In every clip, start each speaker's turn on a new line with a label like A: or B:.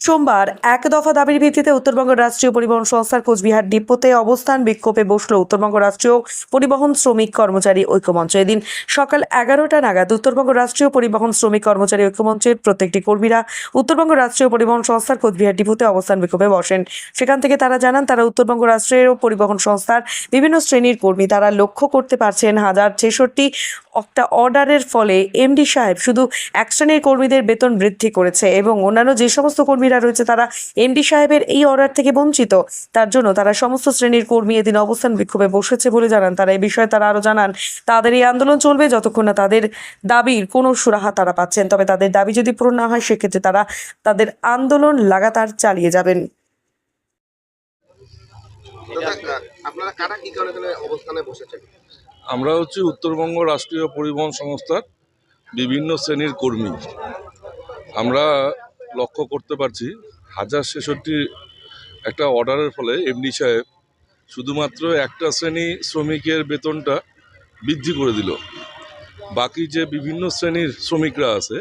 A: সোমবার এক দফা দাবির ভিত্তিতে উত্তরবঙ্গ রাষ্ট্রীয় পরিবহন সংস্থার কোচবিহার ডিপোতে অবস্থান বিক্ষোভে বসল উত্তরবঙ্গ রাষ্ট্রীয় পরিবহন শ্রমিক কর্মচারী ঐক্যমঞ্চ এদিন সকাল এগারোটা নাগাদ উত্তরবঙ্গ রাষ্ট্রীয় পরিবহন শ্রমিক কর্মচারী ঐক্যমঞ্চের প্রত্যেকটি কর্মীরা উত্তরবঙ্গ রাষ্ট্রীয় পরিবহন সংস্থার কোচবিহার ডিপোতে অবস্থান বিক্ষোভে বসেন। সেখান থেকে তারা জানান, তারা উত্তরবঙ্গ রাষ্ট্রীয় পরিবহন সংস্থার বিভিন্ন শ্রেণির কর্মী। তারা লক্ষ্য করতে পারছেন হাজার ছেষট্টি একটা অর্ডারের ফলে এমডি সাহেব শুধু এক শ্রেণির কর্মীদের বেতন বৃদ্ধি করেছে এবং অন্যান্য যে সমস্ত কর্মীরা রয়েছে তারা এমডি সাহেবের এই অর্ডার থেকে বঞ্চিত। তার জন্য তারা সমস্ত শ্রেণির কর্মী এদিন অবস্থান বিক্ষোভে বসেছে বলে জানান। তারা এই বিষয়ে তারা আরও জানান তাদের এই আন্দোলন চলবে যতক্ষণ না তাদের দাবির কোনো সুরাহা তারা পাচ্ছেন। তবে তাদের দাবি যদি পূরণ না হয় সেক্ষেত্রে তারা তাদের আন্দোলন লাগাতার চালিয়ে যাবেন।
B: আপনারা কারা কি কারণে অবস্থানে বসেছেন?
C: আমরা হচ্ছে উত্তরবঙ্গ রাষ্ট্রীয় পরিবহন সংস্থার বিভিন্ন শ্রেণির কর্মী। আমরা লক্ষ্য করতে পারছি, হাজার ছেষট্টি একটা অর্ডারের ফলে এমডি সাহেব শুধুমাত্র একটা শ্রেণি শ্রমিকের বেতনটা বৃদ্ধি করে দিল। বাকি যে বিভিন্ন শ্রেণির শ্রমিকরা আছে,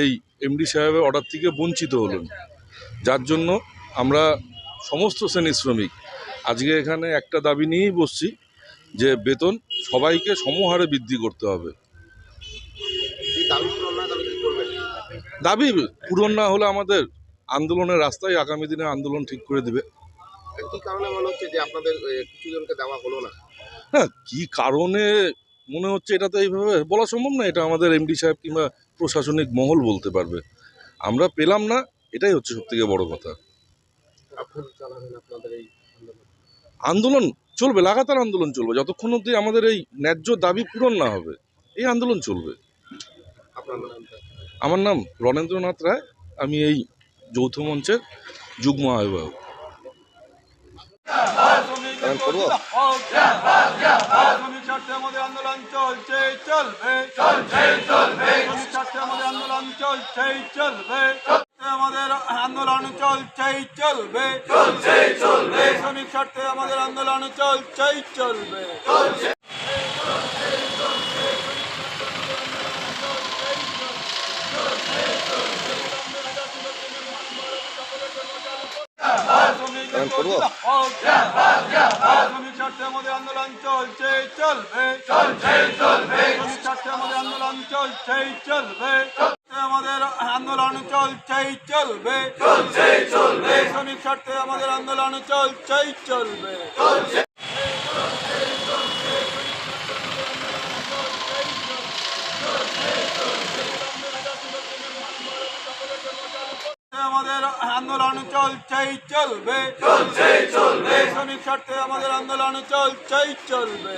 C: এই এমডি সাহেবের অর্ডার থেকে বঞ্চিত হলেন। যার জন্য আমরা সমস্ত শ্রেণির শ্রমিক আজকে এখানে একটা দাবি নিয়েই বসছি যে বেতন সবাইকে সমহারে বৃদ্ধি করতে হবে।
B: দাবি পূরণ না
C: হলে আমাদের আন্দোলনের রাস্তায় আগামী দিনে আন্দোলন ঠিক করে দিবে।
B: কি কারণে মনে হচ্ছে যে আপনাদের কিছু জনকে দেওয়া হলো না?
C: হ্যাঁ কি কারণে মনে হচ্ছে এটা তো এইভাবে বলা সম্ভব না এটা আমাদের এমডি সাহেব কিংবা প্রশাসনিক মহল বলতে পারবে। আমরা পেলাম না এটাই হচ্ছে সব থেকে বড় কথা।
B: আন্দোলন?
C: চলবে লাগাতার আন্দোলন চলবে যতক্ষণ অবধি আমাদের এই ন্যায্য দাবি পূরণ না হবে এই আন্দোলন চলবে।
B: আপনার
C: আমার নাম রণেন্দ্রনাথ রায় আমি এই যৌথ মঞ্চের যুগ্ম আহ্বায়ক।
D: আন্দোলন চলছে চলবে চলছে চলবে। শ্রমিক স্বার্থে আমাদের আন্দোলন চলছে চলবে। আমাদের আন্দোলন চলছে চলবে। চলছে চলবে। শ্রমিক স্বার্থে আমাদের আন্দোলন চলছে চলবে।
B: কারণ করব।
D: আমাদের আন্দোলন চলছে চলবে। চলছে চলবে। আমাদের আন্দোলন চলছে চলবে। আমাদের আন্দোলন চলছে চলবে। চলছে চলবে। শ্রমিক স্বার্থে আমাদের আন্দোলন চলছে চলবে। আমাদের আন্দোলন চলছেই চলবে। চলছে চলবে। শ্রমিক স্বার্থে আমাদের আন্দোলন চলছেই চলবে।